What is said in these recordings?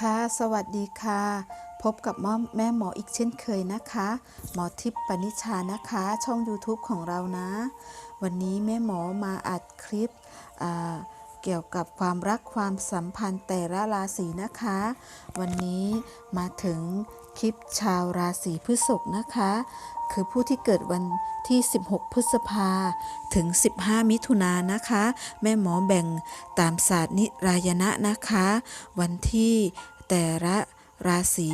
ค่ะสวัสดีค่ะ พบกับหมอแม่หมออีกเช่นเคยนะคะ หมอทิพย์ปณิชานะคะ ช่อง YouTube ของเรานะ วันนี้แม่หมอมาอัดคลิปเกี่ยวกับความรักความสัมพันธ์แต่ละราศีนะคะ วันนี้มาถึง คลิปชาวราศีพฤษภนะคะ คือผู้ที่เกิดวันที่ 16 พฤษภาถึง 15 มิถุนายนนะคะ แม่หมอแบ่งตามศาสตร์นิรายณะนะคะ วันที่แต่ละราศี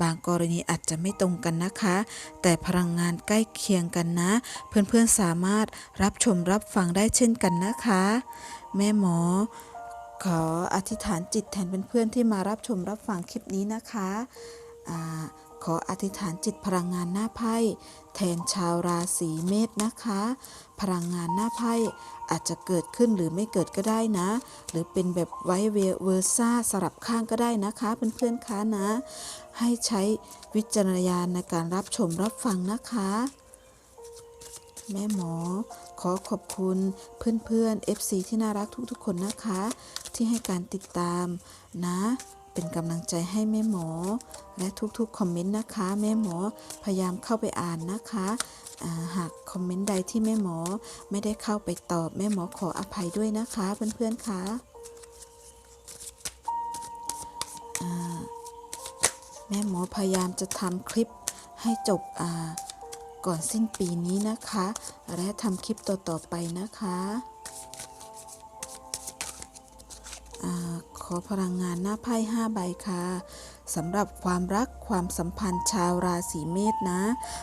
บางกรณีอาจจะไม่ตรงกันนะคะ แต่พลังงานใกล้เคียงกันนะ เพื่อนๆสามารถรับชมรับฟังได้เช่นกันนะคะ แม่หมอ ขออธิษฐานจิตแทนเพื่อนๆที่มารับชมรับฟังคลิปนี้นะคะ ขออธิษฐานจิตพลังงานหน้าไพ่แทนชาวราศีเมษนะคะ พลังงานหน้าไพ่อาจจะเกิดขึ้นหรือไม่เกิดก็ได้นะ หรือเป็นแบบไว้เวอร์ซ่าสลับข้างก็ได้นะคะเพื่อนๆคะนะ ให้ใช้วิจารณญาณในการรับชมรับฟังนะคะ แม่หมอ ขอขอบคุณเพื่อนๆ FC ที่น่ารักทุกๆ คนนะคะ ที่ให้การติดตามนะ เป็นกำลังใจให้แม่หมอ และทุกๆคอมเมนต์นะคะ แม่หมอพยายามเข้าไปอ่านนะคะหากคอมเมนต์ใดที่แม่หมอไม่ได้เข้าไปตอบแม่หมอขออภัยด้วยนะคะเพื่อนๆคะอ่าแม่หมอพยายามจะทำคลิปให้จบก่อนสิ้นปีนี้นะคะ และทำคลิปต่อๆไปนะคะ อาขอพลังงานหน้าไพ่5ใบค่ะสำหรับความรักความสัมพันธ์ชาวราศีเมษนะ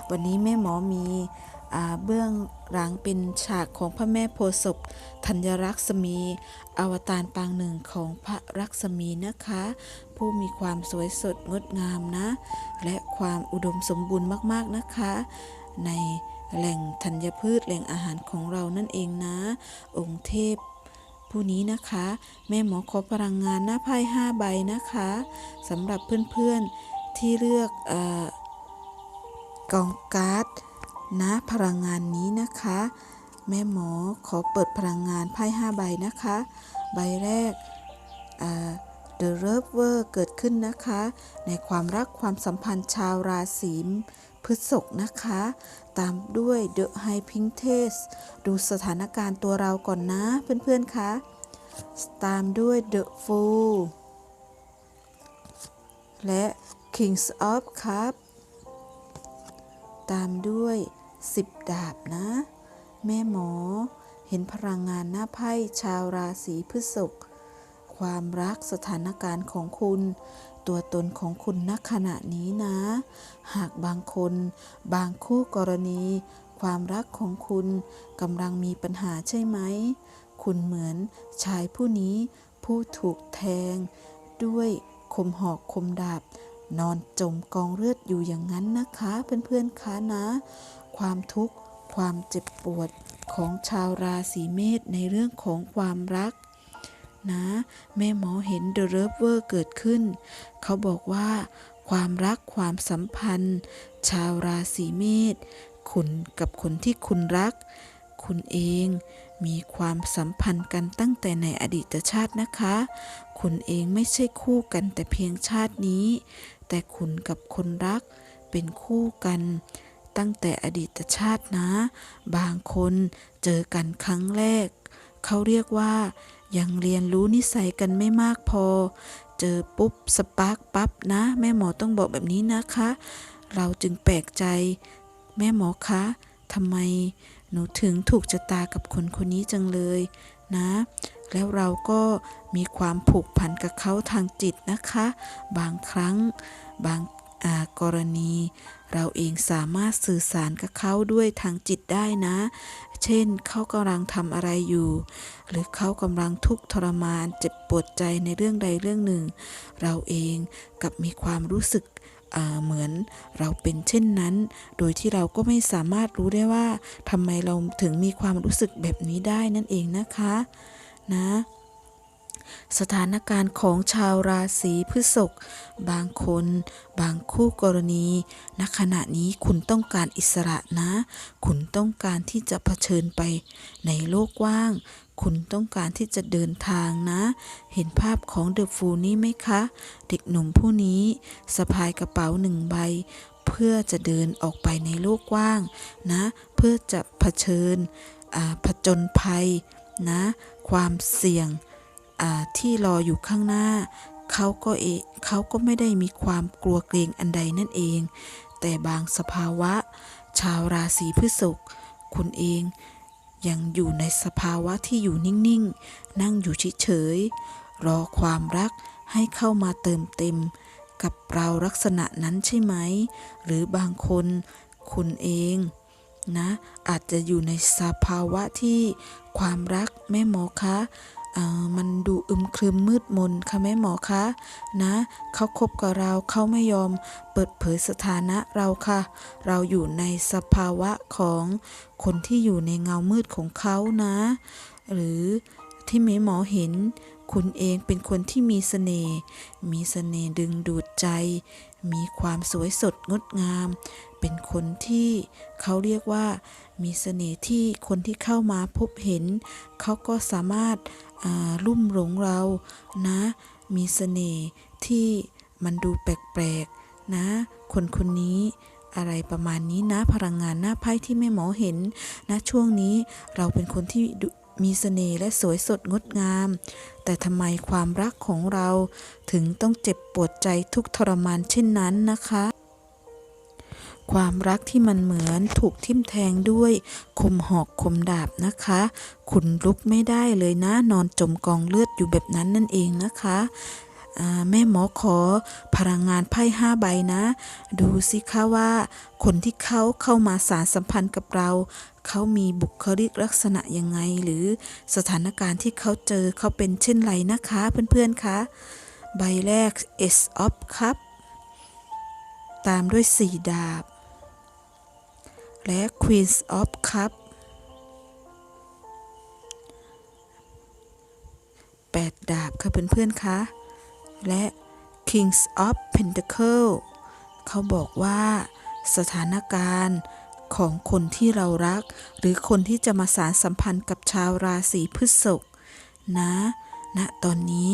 วันนี้แม่หมอมีอเบื้องหลังเป็นฉากของพระแม่โพศพธัญรักษมี อวตารปางหนึ่งของพระรักษมีนะคะ ผู้มีความสวยสดงดงามนะ และความอุดมสมบูรณ์มากๆนะคะ ในแหล่งธัญพืชแหล่งอาหารของเรานั่นเองนะ องค์เทพ ผู้นี้นะคะ แม่หมอขอพลังงานหน้าไพ่5ใบนะคะสำหรับเพื่อนๆที่เลือกอกองการ์ดนะพลังงานนี้นะคะ แม่หมอขอเปิดพลังงานไพ่5ใบนะคะ ใบแรกอ่า The Lover เกิดขึ้นนะคะ ในความรักความสัมพันธ์ชาวราศี พฤษภนะคะ ตามด้วย The High Princess ดูสถานการณ์ตัวเราก่อนนะเพื่อนๆคะตามด้วย The Fool และ Kings of Cup ตามด้วย 10 ดาบนะ แม่หมอ เห็นพลังงานหน้าไพ่ชาวราศีพฤษภความรักสถานการณ์ของคุณ ตัวตนของคุณณขณะนี้นะ หากบางคน บางคู่กรณี ความรักของคุณกำลังมีปัญหาใช่ไหม คุณเหมือนชายผู้นี้ผู้ถูกแทง ด้วยคมหอกคมดาบ นอนจมกองเลือดอยู่อย่างนั้นนะคะเพื่อนๆคะนะ ความทุกข์ความเจ็บปวดของชาวราศีเมษในเรื่องของความรัก นะ แม่หมอเห็นเดอะเลิฟเวอร์เกิดขึ้น เขาบอกว่า ความรักความสัมพันธ์ ชาวราศีเมษคุณกับคนที่คุณรัก คุณเองมีความสัมพันธ์กันตั้งแต่ในอดีตชาตินะคะ คุณเองไม่ใช่คู่กันแต่เพียงชาตินี้ แต่คุณกับคนรักเป็นคู่กัน ตั้งแต่อดีตชาตินะ บางคนเจอกันครั้งแรก เขาเรียกว่า ยังเรียนรู้นิสัยกันไม่มากพอ เจอปุ๊บสปาร์กปั๊บนะ แม่หมอต้องบอกแบบนี้นะคะ เราจึงแปลกใจ แม่หมอคะทำไม หนูถึงถูกชะตากับคนคนนี้จังเลยนะ แล้วเราก็มีความผูกพันกับเขาทางจิตนะคะ บางครั้งบางกรณี เราเองสามารถสื่อสารกับเขาด้วยทางจิตได้นะ เช่น เขากำลังทำอะไรอยู่ หรือเขากำลังทุกข์ทรมาน เจ็บปวดใจในเรื่องใดเรื่องหนึ่ง เราเองกับมีความรู้สึกเหมือนเราเป็นเช่นนั้น โดยที่เราก็ไม่สามารถรู้ได้ว่าทำไมเราถึงมีความรู้สึกแบบนี้ได้นั่นเองนะคะ นะ สถานการณ์ของชาวราศีพฤษภบางคน บางคู่กรณีณขณะนี้คุณต้องการอิสระนะ คุณต้องการที่จะเผชิญไปในโลกกว้าง คุณต้องการที่จะเดินทางนะ เห็นภาพของเดอะฟูนี้ไหมคะ เด็กหนุ่มผู้นี้สะพายกระเป๋าหนึ่งใบ เพื่อจะเดินออกไปในโลกกว้างนะ เพื่อจะเผชิญผจญภัยนะ ความเสี่ยง ที่รออยู่ข้างหน้า เขาก็เอเขาก็ไม่ได้มีความกลัวเกรงอันใดนั่นเอง แต่บางสภาวะ ชาวราศีพฤษภคุณเองยังอยู่ในสภาวะที่อยู่นิ่งๆ นั่งอยู่เฉยๆ รอความรักให้เข้ามาเติมเต็ม กับเราลักษณะนั้นใช่ไหม หรือบางคนคุณเองนะอาจจะอยู่ในสภาวะที่ความรักแม่หมอคะเอ่อ มันดูอึมครึมมืดมนค่ะแม่หมอคะนะเขาคบกับเราเขาไม่ยอมเปิดเผยสถานะเราค่ะ เราอยู่ในสภาวะของคนที่อยู่ในเงามืดของเขานะ หรือที่แม่หมอเห็น คุณเองเป็นคนที่มีเสน่ห์มีเสน่ห์ดึงดูดใจ มีความสวยสดงดงาม เป็นคนที่เขาเรียกว่ามีเสน่ห์ที่คนที่เข้ามาพบเห็น เขาก็สามารถ ลุ่มหลงเรานะ มีเสน่ห์ที่มันดูแปลกๆนะ คนคนนี้อะไรประมาณนี้นะ พลังงานหน้าไพ่ที่แม่หมอเห็นนะช่วงนี้เราเป็นคนที่มีเสน่ห์และสวยสดงดงาม แต่ทำไมความรักของเราถึงต้องเจ็บปวดใจทุกทรมานเช่นนั้นนะคะ ความรักที่มันเหมือนถูกทิ่มแทงด้วยคมหอกคมดาบนะคะคุณลุกไม่ได้เลยนะ นอนจมกองเลือดอยู่แบบนั้นนั่นเองนะคะแม่หมอขอพลังงานไพ่ห้าใบนะ ดูสิคะว่าคนที่เขาเข้ามาสารสัมพันธ์กับเรา เขามีบุคลิกลักษณะยังไง หรือสถานการณ์ที่เขาเจอเขาเป็นเช่นไรนะคะ เพื่อนๆคะใบแรก S of Cup ตามด้วย 4 ดาบ และ Queen of Cup 8ดาบค่ะเพื่อนๆคะและ Kings of Pentacle เขาบอกว่าสถานการณ์ของคนที่เรารัก หรือคนที่จะมาสารสัมพันธ์กับชาวราศีพฤษภนะณตอนนี้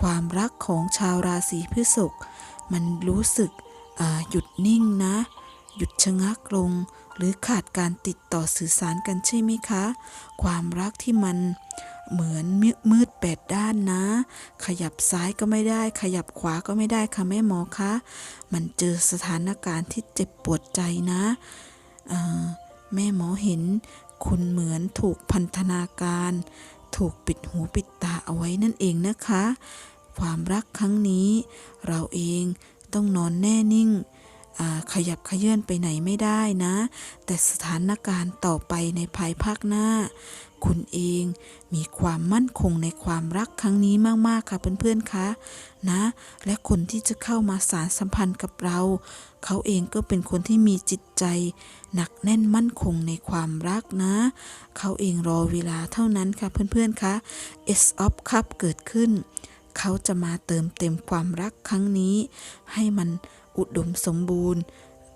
ความรักของชาวราศีพฤษภมันรู้สึกหยุดนิ่งนะ หยุดชะงักลง หรือขาดการติดต่อสื่อสารกันใช่ไหมคะ ความรักที่มันเหมือนมืดแปดด้านนะ ขยับซ้ายก็ไม่ได้ ขยับขวาก็ไม่ได้ค่ะแม่หมอคะมันเจอสถานการณ์ที่เจ็บปวดใจนะแม่หมอเห็น คุณเหมือนถูกพันธนาการ ถูกปิดหูปิดตาเอาไว้นั่นเองนะคะ ความรักครั้งนี้ เราเองต้องนอนแน่นิ่ง ขยับขยื่นไปไหนไม่ได้นะ แต่สถานการณ์ต่อไปในภายภาคหน้า คุณเองมีความมั่นคงในความรักครั้งนี้มากๆค่ะเพื่อนๆคะนะ และคนที่จะเข้ามาสารสัมพันธ์กับเรา เขาเองก็เป็นคนที่มีจิตใจ หนักแน่นมั่นคงในความรักนะ เขาเองรอเวลาเท่านั้นค่ะเพื่อนๆคะ S of Cup เกิดขึ้น เขาจะมาเติมเต็มความรักครั้งนี้ ให้มัน อุดมสมบูรณ์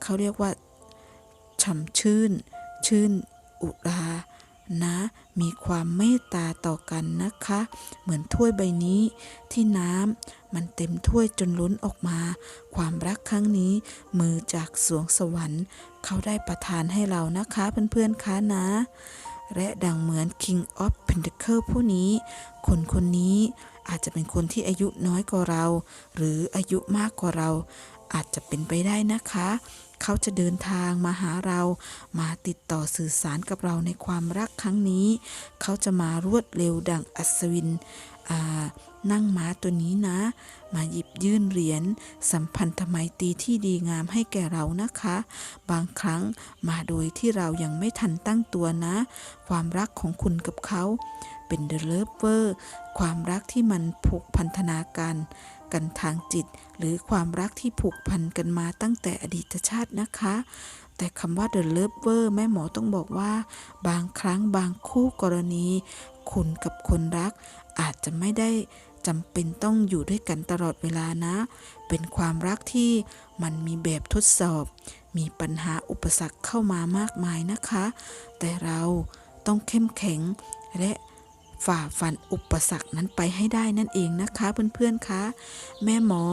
เขาเรียกว่าฉ่ำชื่น ชื่น อุรานะ มีความเมตตาต่อกันนะคะ เหมือนถ้วยใบนี้ที่น้ำมันเต็มถ้วยจนล้นออกมา ความรักครั้งนี้ มือจากสวงสวรรค์ เขาได้ประทานให้เรานะคะเพื่อนๆคะนะ และดังเหมือน King of Pentacle ผู้นี้ คนคนนี้อาจจะเป็นคนที่อายุน้อยกว่าเรา หรืออายุมากกว่าเรา อาจจะเป็นไปได้นะคะ เขาจะเดินทางมาหาเรา มาติดต่อสื่อสารกับเราในความรักครั้งนี้ เขาจะมารวดเร็วดังอัศวินนั่งม้าตัวนี้นะ มาหยิบยื่นเหรียญสัมพันธไมตรีที่ดีงามให้แก่เรานะคะ บางครั้งมาโดยที่เรายังไม่ทันตั้งตัวนะ ความรักของคุณกับเขา เป็นเดลเวอร์ ความรักที่มันผูกพันธนาการ กันทางจิต หรือความรักที่ผูกพันกันมาตั้งแต่อดีตชาตินะคะ แต่คำว่า the lover แม่หมอต้องบอกว่า บางครั้งบางคู่กรณี คุณกับคนรัก อาจจะไม่ได้จำเป็นต้องอยู่ด้วยกันตลอดเวลานะ เป็นความรักที่มันมีแบบทดสอบ มีปัญหาอุปสรรคเข้ามามากมายนะคะ แต่เราต้องเข้มแข็งและ ฝ่าฟันอุปสรรคนั้นไปให้ได้นั่นเองนะคะเพื่อนๆคะแม่หมอ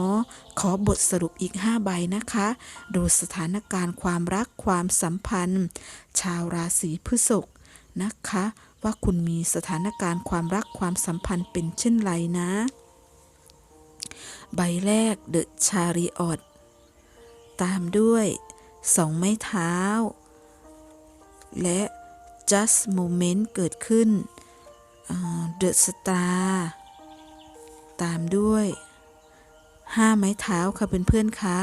ขอบทสรุปอีก 5 ใบนะคะ ดูสถานการณ์ความรักความสัมพันธ์ ชาวราศีพฤษภนะคะ ว่าคุณมีสถานการณ์ความรักความสัมพันธ์เป็นเช่นไรนะ ใบแรก The Chariot ตามด้วยสองไม้เท้า และ just moment เกิดขึ้น อ่า The Star ตามด้วยห้าไม้เท้าค่ะเพื่อนๆคะ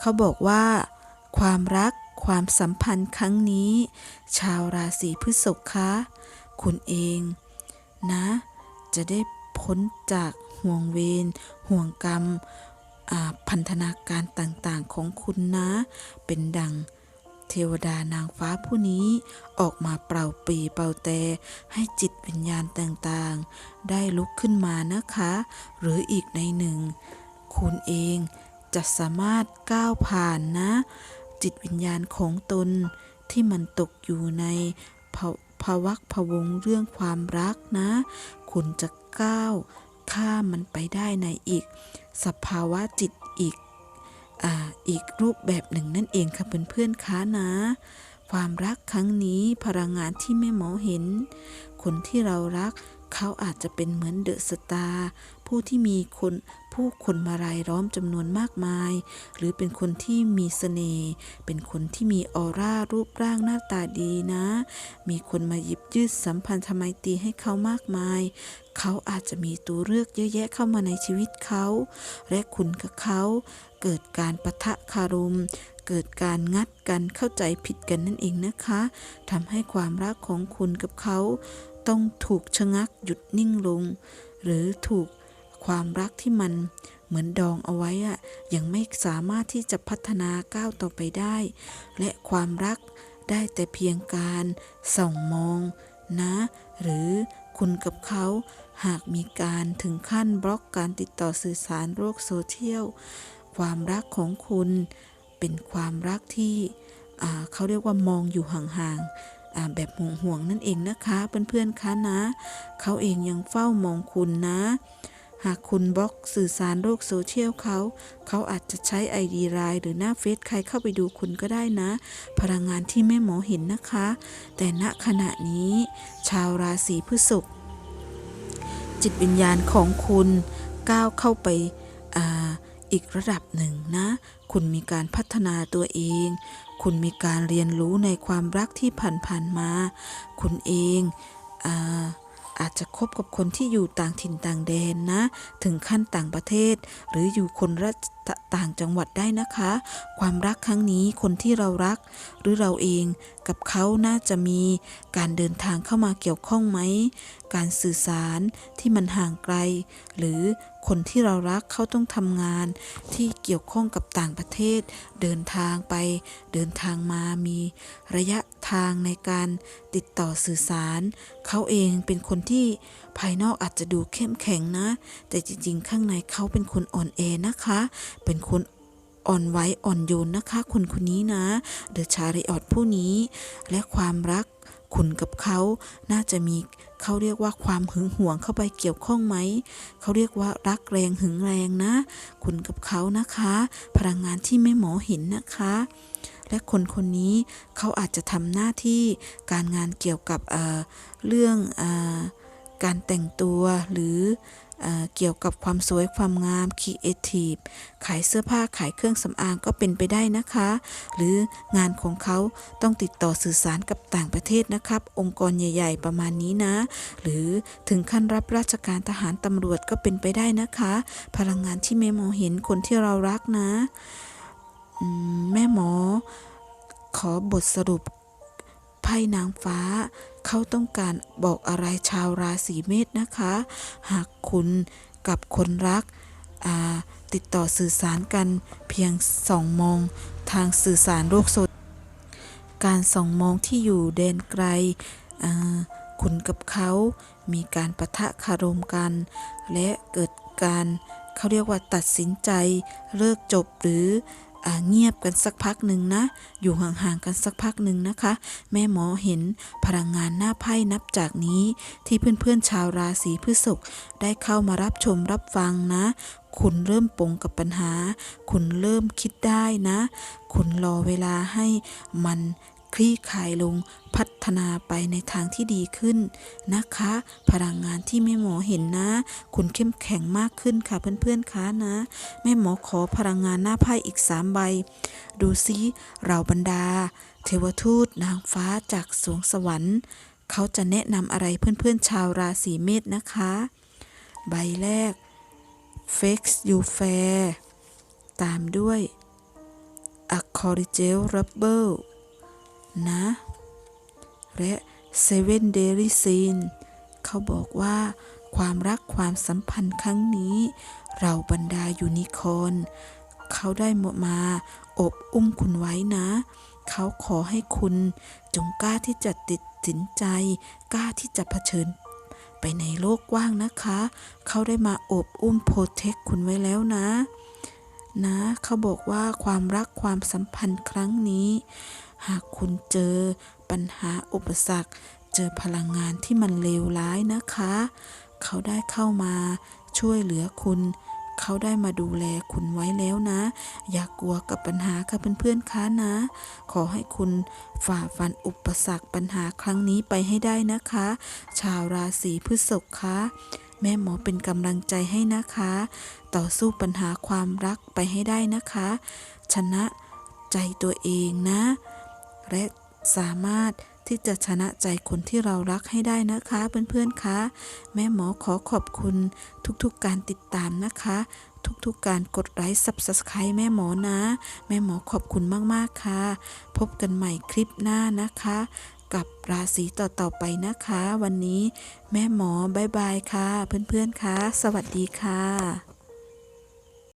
เขาบอกว่า ความรักความสัมพันธ์ครั้งนี้ ชาวราศีพฤษภคะคุณเอง นะ จะได้พ้นจากห่วงเวรห่วงกรรมพันธนาการต่างๆของคุณนะ เป็นดัง เทวดานางฟ้าผู้นี้ออกมาเป่าปีเป่าแต่ให้จิตวิญญาณต่างๆ ได้ลุกขึ้นมานะคะ หรืออีกในหนึ่ง คุณเองจะสามารถก้าวผ่านนะ จิตวิญญาณของตนที่มันตกอยู่ในภาวักพวงเรื่องความรักนะ คุณจะก้าวข้ามมันไปได้ในอีก สภาวะจิตอีก ออีกรูปแบบหนึ่งนั่นเองค่ะเพื่อนๆคะนะ ความรักครั้งนี้พลังงานที่แม่หมอเห็น คนที่เรารัก เขาอาจจะเป็นเหมือนเดอะสตาร์ผู้ที่มีคน ผู้คนมารายล้อมจำนวนมากมาย หรือเป็นคนที่มีเสน่ห์เป็นคนที่มีออร่ารูปร่างหน้าตาดีนะ มีคนมาหยิบยืดสัมพันธไมตรีให้เขามากมาย เขาอาจจะมีตัวเลือกเยอะแยะเข้ามาในชีวิตเขา และคุณกับเขา เกิดการปะทะคารมเกิดการงัดกันเข้าใจผิดกันนั่นเองนะคะทำให้ความรักของคุณกับเขา ต้องถูกชะงักหยุดนิ่งลง หรือถูก ความรักที่มันเหมือนดองเอาไว้อะยังไม่สามารถที่จะพัฒนาก้าวต่อไปได้ และความรักได้แต่เพียงการส่องมองนะ หรือคุณกับเขาหากมีการถึงขั้นบล็อกการติดต่อสื่อสารโลกโซเชียลความรักของคุณเป็นความรักที่เขาเรียกว่ามองอยู่ห่างๆแบบห่วงๆนั่นเองนะคะเพื่อนๆคะนะ เขาเองยังเฝ้ามองคุณนะ หากคุณบล็อกสื่อสารโลกโซเชียลเขา เขาอาจจะใช้ไอดีไลน์หรือหน้าเฟซใครเข้าไปดูคุณก็ได้นะ พลังงานที่แม่หมอเห็นนะคะ แต่ณขณะนี้ ชาวราศีพฤษภจิตวิญญาณของคุณก้าวเข้าไปอ,าอีกระดับหนึ่งนะ คุณมีการพัฒนาตัวเอง คุณมีการเรียนรู้ในความรักที่ผ่านๆมา คุณเองอา อาจจะคบกับคนที่อยู่ต่างถิ่นต่างแดนนะ ถึงขั้นต่างประเทศ หรืออยู่คนละต่างจังหวัดได้นะคะ ความรักครั้งนี้คนที่เรารัก หรือเราเองกับเขาน่าจะมีการเดินทางเข้ามาเกี่ยวข้องไหม การสื่อสารที่มันห่างไกล หรือ คนที่เรารักเขาต้องทำงานที่เกี่ยวข้องกับต่างประเทศ เดินทางไป เดินทางมามีระยะทางในการติดต่อสื่อสาร เขาเองเป็นคนที่ภายนอกอาจจะดูเข้มแข็งนะ แต่จริงๆ ข้างในเขาเป็นคนอ่อนแอนะคะ เป็นคนอ่อนไหวอ่อนโยนนะคะ คนคนนี้นะเดอะชาริออตผู้นี้ และความรักคุณกับเขาน่าจะมี เขาเรียกว่าความหึงหวงเข้าไปเกี่ยวข้องไหม เขาเรียกว่ารักแรงหึงแรงนะ คุณกับเขานะคะ พลังงานที่ไม่หมอเห็นนะคะและคนคนนี้เขาอาจจะทำหน้าที่การงานเกี่ยวกับเเรื่องอการแต่งตัวหรือ เกี่ยวกับความสวยความงามครีเอทีฟขายเสื้อผ้าขายเครื่องสำอางก็เป็นไปได้นะคะ หรืองานของเขาต้องติดต่อสื่อสารกับต่างประเทศนะครับ องค์กรใหญ่ ๆ ประมาณนี้นะ หรือถึงขั้นรับราชการทหารตำรวจก็เป็นไปได้นะคะ พลังงานที่แม่หมอเห็นคนที่เรารักนะ แม่หมอขอบทสรุป พ่นางฟ้า เขาต้องการบอกอะไรชาวราศีเมษนะคะ หากคุณกับคนรักติดต่อสื่อสารกันเพียงสองมองทางสื่อสารโลกโซการส่องมองที่อยู่แดนไกลคุณกับเขามีการประทะคารมกัน และเกิดการเขาเรียกว่าตัดสินใจเลิกจบหรือ เงียบกันสักพักหนึ่งนะ อยู่ห่างๆกันสักพักหนึ่งนะคะ แม่หมอเห็นพลังงานหน้าไพ่นับจากนี้ที่เพื่อนๆชาวราศีพฤษภได้เข้ามารับชมรับฟังนะ คุณเริ่มปงกับปัญหา คุณเริ่มคิดได้นะ คุณรอเวลาให้มัน คลี่คลายลงพัฒนาไปในทางที่ดีขึ้นนะคะ พลังงานที่แม่หมอเห็นนะ คุณเข้มแข็งมากขึ้นค่ะเพื่อนๆคะนะ แม่หมอขอพลังงานหน้าไพ่อีกสามใบ ดูซิเราบรรดา เทวทูตนางฟ้าจากสวงสวรรค์ เขาจะแนะนำอะไรเพื่อนๆชาวราศีเมษนะคะ ใบแรก Fix You Fair ตามด้วย a c o r d i g e l Rubber นะ และ Seven Daily Scene เขาบอกว่า ความรักความสัมพันธ์ครั้งนี้ เราบรรดายูนิคอนเขาได้มาอบอุ้มคุณไว้นะ เขาขอให้คุณจงกล้าที่จะติดสินใจ กล้าที่จะเผชิญไปในโลกกว้างนะคะ เขาได้มาอบอุ้มโปรเทคคุณไว้แล้วนะ นะ เขาบอกว่าความรักความสัมพันธ์ครั้งนี้ หากคุณเจอปัญหาอุปสรรค เจอพลังงานที่มันเลวร้ายนะคะ เขาได้เข้ามาช่วยเหลือคุณเขาได้มาดูแลคุณไว้แล้วนะ อย่ากกลัวกับปัญหาค่ะเพื่อนๆคะนะ ขอให้คุณฝ่าฟันอุปสรรคปัญหาครั้งนี้ไปให้ได้นะคะ ชาวราศีพฤษภคะแม่หมอเป็นกำลังใจให้นะคะ ต่อสู้ปัญหาความรักไปให้ได้นะคะ ชนะใจตัวเองนะ และสามารถที่จะชนะใจคนที่เรารักให้ได้นะคะเพื่อนๆคะแม่หมอขอขอบคุณทุกๆกการติดตามนะคะ ทุกๆการกดไลค์ Subscribe แม่หมอนะ แม่หมอขอบคุณมากๆค่ะ พบกันใหม่คลิปหน้านะคะ กับราศีต่อๆไปนะคะ วันนี้แม่หมอบายบายค่ะ เพื่อนๆคะสวัสดีค่ะ